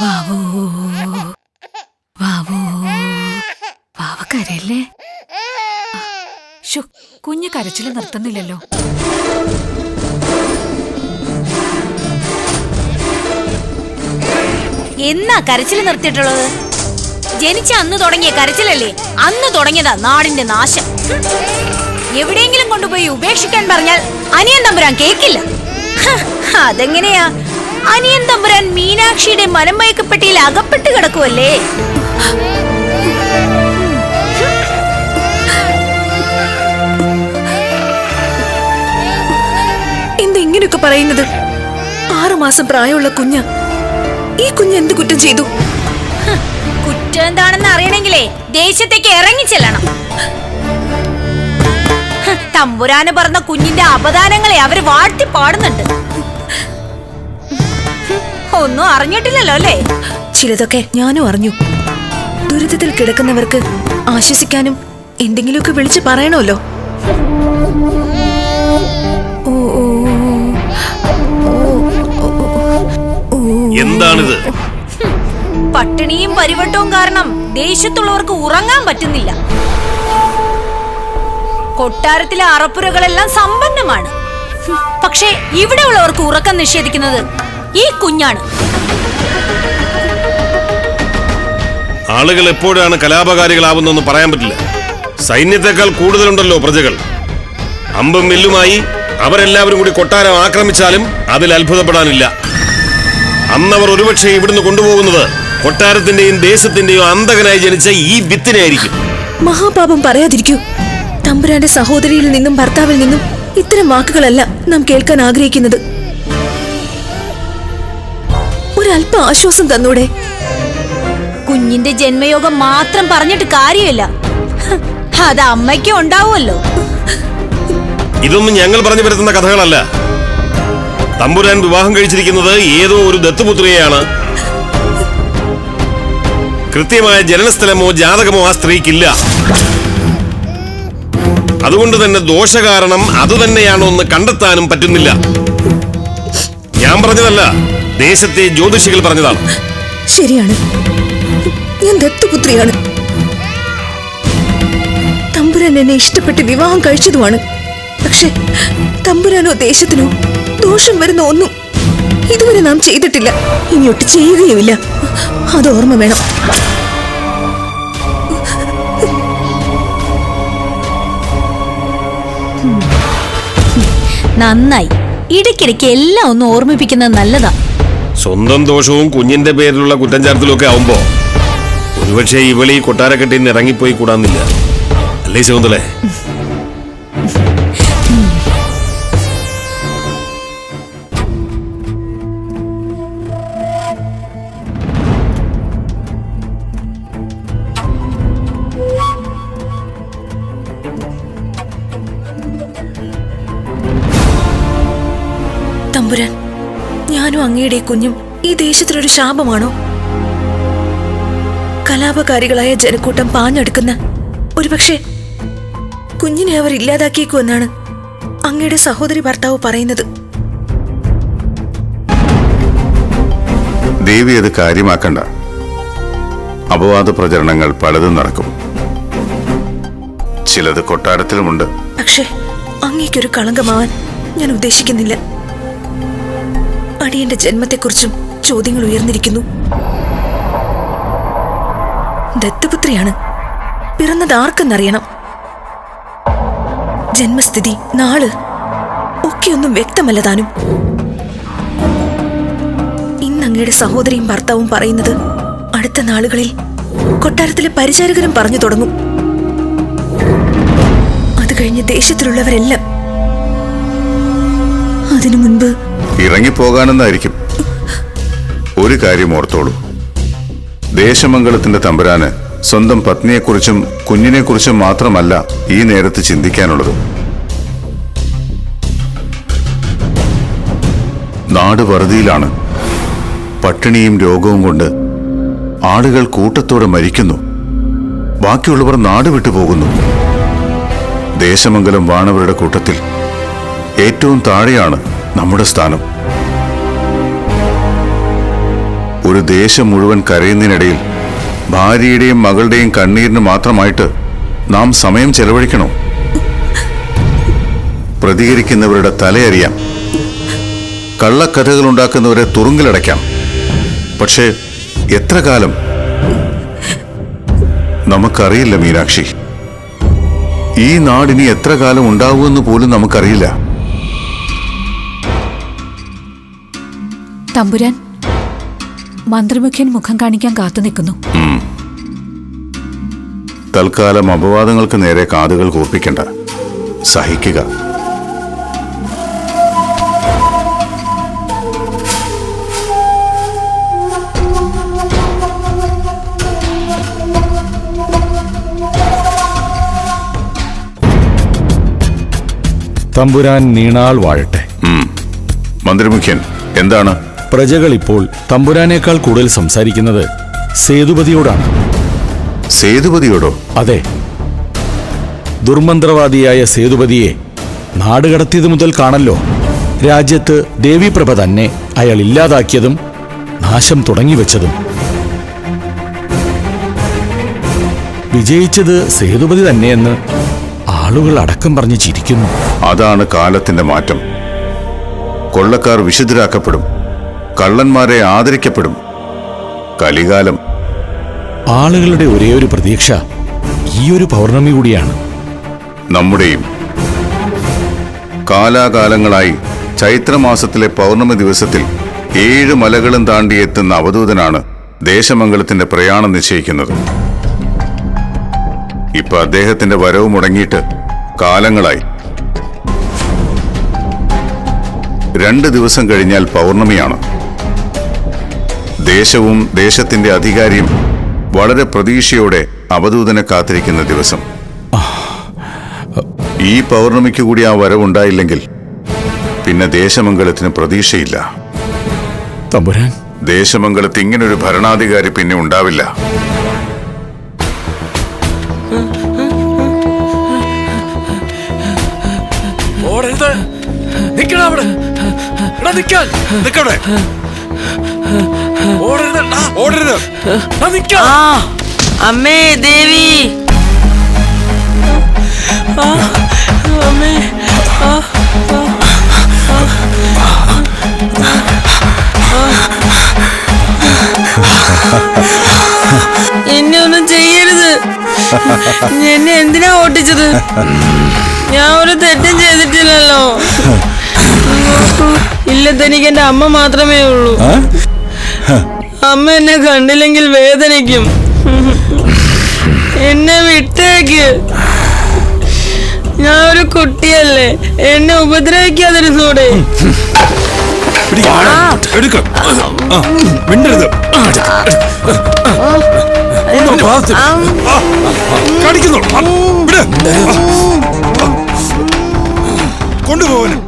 വാവൂ. വാവൂ. വാവ കരയല്ലേ ശോ കുഞ്ഞ് കരച്ചിൽ നിർത്തുന്നില്ലല്ലോ. എന്നാ കരച്ചിൽ നിർത്തിയിട്ടുള്ളത്? ജനിച്ച അന്ന് തുടങ്ങിയ കരച്ചിലല്ലേ? അന്ന് തുടങ്ങിയതാ നാടിന്റെ നാശം. എവിടെയെങ്കിലും കൊണ്ടുപോയി ഉപേക്ഷിക്കാൻ പറഞ്ഞാൽ അനിയൻ നമ്പുരാൻ കേക്കില്ല. അതെങ്ങനെയാ? അനിയൻ തമ്പുരാൻ മീനാക്ഷിയുടെ മനംമയക്കപ്പെട്ടിയിൽ അകപ്പെട്ട് കിടക്കുമല്ലേ എന്തെങ്ങനെയൊക്കെ പറയുന്നത്? ആറുമാസം പ്രായമുള്ള കുഞ്ഞ്. ഈ കുഞ്ഞ് എന്ത് കുറ്റം ചെയ്തു? കുറ്റം എന്താണെന്ന് അറിയണമെങ്കിലേ ദേശത്തേക്ക് ഇറങ്ങി ചെല്ലണം. തമ്പുരാന് പറഞ്ഞ കുഞ്ഞിന്റെ അപദാനങ്ങളെ അവർ വാഴ്ത്തി പാടുന്നുണ്ട്. ഒന്നും അറിഞ്ഞിട്ടില്ലല്ലോ അല്ലേ? ചിലതൊക്കെ ഞാനും അറിഞ്ഞു. ദുരിതത്തിൽ കിടക്കുന്നവർക്ക് ആശ്വസിക്കാനും എന്തെങ്കിലുമൊക്കെ വിളിച്ച് പറയണമല്ലോ. ഓ, ഓ. എന്താണിത്? പട്ടിണിയും പരിവട്ടവും കാരണം ദേഷ്യത്തുള്ളവർക്ക് ഉറങ്ങാൻ പറ്റുന്നില്ല. കൊട്ടാരത്തിലെ അറപ്പുരകളെല്ലാം സമ്പന്നമാണ്. പക്ഷേ ഇവിടെ ഉള്ളവർക്ക് ഉറക്കം നിഷേധിക്കുന്നത് ഈ കുഞ്ഞാണ്. ആളുകൾ എപ്പോഴാണ് കലാപകാരികളാവുന്നതെന്ന് പറയാൻ പറ്റില്ല. സൈന്യത്തെക്കാൾ കൂടുതലുണ്ടല്ലോ പ്രജകൾ. അമ്പും വില്ലുമായി അവരെല്ലാവരും കൂടി കൊട്ടാരം ആക്രമിച്ചാലും അതിൽ അത്ഭുതപ്പെടാനില്ല. അന്നവർ ഒരുപക്ഷെ ഇവിടുന്ന് കൊണ്ടുപോകുന്നത് കൊട്ടാരത്തിന്റെയും ദേശത്തിന്റെയും അന്തകനായി ജനിച്ച ഈ വിത്തിനെ ആയിരിക്കും മഹാപാപം പറയാതിരിക്കൂ. തമ്പുരാന്റെ സഹോദരിയിൽ നിന്നും ഭർത്താവിൽ നിന്നും ഇത്തരം വാക്കുകളല്ല നാം കേൾക്കാൻ ആഗ്രഹിക്കുന്നത്. ഒരല്പ ആശ്വാസം തന്നൂടെ. കുഞ്ഞിന്റെ ജന്മയോഗം മാത്രം പറഞ്ഞിട്ട് കാര്യമില്ല. അത് അമ്മയ്ക്കും ഉണ്ടാവുമല്ലോ. ഇതൊന്നും ഞങ്ങൾ പറഞ്ഞു വരുത്തുന്ന കഥകളല്ല. തമ്പുരാൻ വിവാഹം കഴിച്ചിരിക്കുന്നത് ഏതോ ഒരു ദത്തുപുത്രിയെയാണ്. കൃത്യമായ ജനനസ്ഥലമോ ജാതകമോ ആ സ്ത്രീക്കില്ല. അതുകൊണ്ട് തന്നെ ദോഷകാരണം അതുതന്നെയാണോ എന്ന് കണ്ടെത്താനും പറ്റുന്നില്ല. ഞാൻ പറഞ്ഞതല്ല. ദേശത്തെ ജ്യോതിഷികൾ പറഞ്ഞതാണ്. ശരിയാണ്. ഞാൻ ദത്തുപുത്രിയാണ്. തമ്പുരാൻ എന്നെ ഇഷ്ടപ്പെട്ട് വിവാഹം കഴിച്ചതുമാണ്. പക്ഷെ തമ്പുരാനോ ദേശത്തിനോ ദോഷം വരുന്ന ഒന്നും ഇതുവരെ നാം ചെയ്തിട്ടില്ല. ഇനിയൊട്ട് ചെയ്യുകയുമില്ല. അത് ഓർമ്മ വേണം. നന്നായി. ഇടയ്ക്കിടയ്ക്ക് എല്ലാം ഒന്ന് ഓർമ്മിപ്പിക്കുന്നത് നല്ലതാ. സ്വന്തം ദോഷവും കുഞ്ഞിന്റെ പേരിലുള്ള കുറ്റം ചേർത്തലും ഒക്കെ ആവുമ്പോ ഒരുപക്ഷെ ഇവളീ കൊട്ടാരക്കെട്ടിന്ന് ഇറങ്ങിപ്പോയി കൂടാന്നില്ല. അല്ലേ ശകുന്തളേ? ഞാനും അങ്ങയുടെ കുഞ്ഞും ഈ ദേശത്തിനൊരു ശാപമാണോ? കലാപകാരികളായ ജനക്കൂട്ടം പാഞ്ഞെടുക്കുന്ന ഒരുപക്ഷെ കുഞ്ഞിനെ അവർ ഇല്ലാതാക്കിയേക്കുമെന്നാണ് അങ്ങയുടെ സഹോദരി ഭർത്താവ് പറയുന്നത്. ദേവി അത് കാര്യമാക്കണ്ട. അപവാദ പ്രചരണങ്ങൾ പലതും നടക്കും. ചിലത് കൊട്ടാരത്തിലുമുണ്ട്. പക്ഷേ അങ്ങേക്കൊരു കളങ്കമാവാൻ ഞാൻ ഉദ്ദേശിക്കുന്നില്ല. അടിയന്റെ ജന്മത്തെക്കുറിച്ചും ചോദ്യങ്ങൾ ഉയർന്നിരിക്കുന്നു. ദത്തുപുത്രിയാണ്. പിറന്നത് ആർക്കെന്നറിയണം? ജന്മസ്ഥിതി നാൾ ഒക്കെയൊന്നും വ്യക്തമല്ല താനും. ഇന്നങ്ങയുടെ സഹോദരിയും ഭർത്താവും പറയുന്നത് അടുത്ത നാളുകളിൽ കൊട്ടാരത്തിലെ പരിചാരകരും പറഞ്ഞു തുടങ്ങും. അത് കഴിഞ്ഞ് ദേശത്തിലുള്ളവരെല്ലാം അതിനു മുൻപ് ഇറങ്ങിപ്പോകാനെന്നായിരിക്കും. ഒരു കാര്യം ഓർത്തോളൂ. ദേശമംഗളത്തിന്റെ തമ്പുരാന് സ്വന്തം പത്നിയെക്കുറിച്ചും കുഞ്ഞിനെക്കുറിച്ചും മാത്രമല്ല ഈ നേരത്ത് ചിന്തിക്കാനുള്ളത്. നാട് വറുതിയിലാണ്. പട്ടിണിയും രോഗവും കൊണ്ട് ആളുകൾ കൂട്ടത്തോടെ മരിക്കുന്നു. ബാക്കിയുള്ളവർ നാട് വിട്ടു പോകുന്നു. ദേശമംഗലം വാണവരുടെ കൂട്ടത്തിൽ ഏറ്റവും താഴെയാണ് നമ്മുടെ സ്ഥാനം. ഒരു ദേശം മുഴുവൻ കരയുന്നതിനിടയിൽ ഭാര്യയുടെയും മകളുടെയും കണ്ണീരിന് മാത്രമായിട്ട് നാം സമയം ചെലവഴിക്കണോ? പ്രതികരിക്കുന്നവരുടെ തലയറിയാം. കള്ളക്കഥകൾ ഉണ്ടാക്കുന്നവരെ തുറുങ്കിലടയ്ക്കാം. പക്ഷേ എത്ര കാലം? നമുക്കറിയില്ല മീനാക്ഷി. ഈ നാടിനി എത്ര കാലം ഉണ്ടാവുമെന്ന് പോലും നമുക്കറിയില്ല. തമ്പുരാൻ മന്ത്രിമുഖ്യൻ മുഖം കാണിക്കാൻ കാത്തു നിൽക്കുന്നു. തൽക്കാലം അപവാദങ്ങൾക്ക് നേരെ കാതുകൾ കൂർപ്പിക്കണ്ട. സഹിക്കുക. തമ്പുരാൻ നീണാൾ വാഴട്ടെ. മന്ത്രിമുഖ്യൻ എന്താണ്? പ്രജകൾ ഇപ്പോൾ തമ്പുരാനേക്കാൾ കൂടുതൽ സംസാരിക്കുന്നത് സേതുപതിയോടാണ്. സേതുപതിയോടോ? അതെ. ദുർമന്ത്രവാദിയായ സേതുപതിയെ നാടുകടത്തിയത് മുതൽ കാണല്ലോ. രാജ്യത്ത് ദേവീപ്രഭ തന്നെ അയാൾ ഇല്ലാതാക്കിയതും നാശം തുടങ്ങിവെച്ചതും. വിജയിച്ചത് സേതുപതി തന്നെയെന്ന് ആളുകൾ അടക്കം പറഞ്ഞ് ചിരിക്കുന്നു. അതാണ് കാലത്തിന്റെ മാറ്റം. കൊള്ളക്കാർ വിശുദ്ധരാക്കപ്പെടും. കള്ളന്മാരെ ആദരിക്കപ്പെടും. കലികാലം. ആളുകളുടെ ഒരേ ഒരു പ്രതീക്ഷ ഈ ഒരു പൗർണമി കൂടിയാണ്. നമ്മുടെയും കാലാകാലങ്ങളായി ചൈത്രമാസത്തിലെ പൗർണമി ദിവസത്തിൽ ഏഴ് മലകളും താണ്ടി എത്തുന്ന അവധൂതനാണ് ദേശമംഗലത്തിന്റെ പ്രയാണം നിശ്ചയിക്കുന്നത്. ഇപ്പൊ അദ്ദേഹത്തിന്റെ വരവ് മുടങ്ങിയിട്ട് കാലങ്ങളായി. രണ്ട് ദിവസം കഴിഞ്ഞാൽ പൗർണമിയാണ്. ദേശവും ദേശത്തിന്റെ അധികാരിയും വളരെ പ്രതീക്ഷയോടെ അവധൂതനെ കാത്തിരിക്കുന്ന ദിവസം. ഈ പൗർണമിക്ക് കൂടി ആ വരവുണ്ടായില്ലെങ്കിൽ പിന്നെ ദേശമംഗലത്തിന് പ്രതീക്ഷയില്ല. തമ്പുരാൻ. ദേശമംഗലത്ത് ഇങ്ങനൊരു ഭരണാധികാരി പിന്നെ ഉണ്ടാവില്ല. നിക്കണ അവിടെ. നിൽക്കാൻ നിൽക്കണേ ഓടരുത്. അമ്മേ ദേവി. അമ്മേ. എന്നെ ഒന്നും ചെയ്യരുത്. എന്നെ എന്തിനാ ഓട്ടിച്ചത്? ഞാൻ ഒരു തെറ്റും ചെയ്തിട്ടില്ലല്ലോ. ഇല്ല തനിക്ക് എന്റെ അമ്മ മാത്രമേ ഉള്ളൂ. അമ്മ എന്നെ കണ്ടില്ലെങ്കിൽ വേദനിക്കും. എന്നെ വിട്ടേക്ക്. ഞാൻ ഒരു കുട്ടിയല്ലേ. എന്നെ ഉപദ്രവിക്കാതൊരു സൂടെ. കൊണ്ടുപോകാനും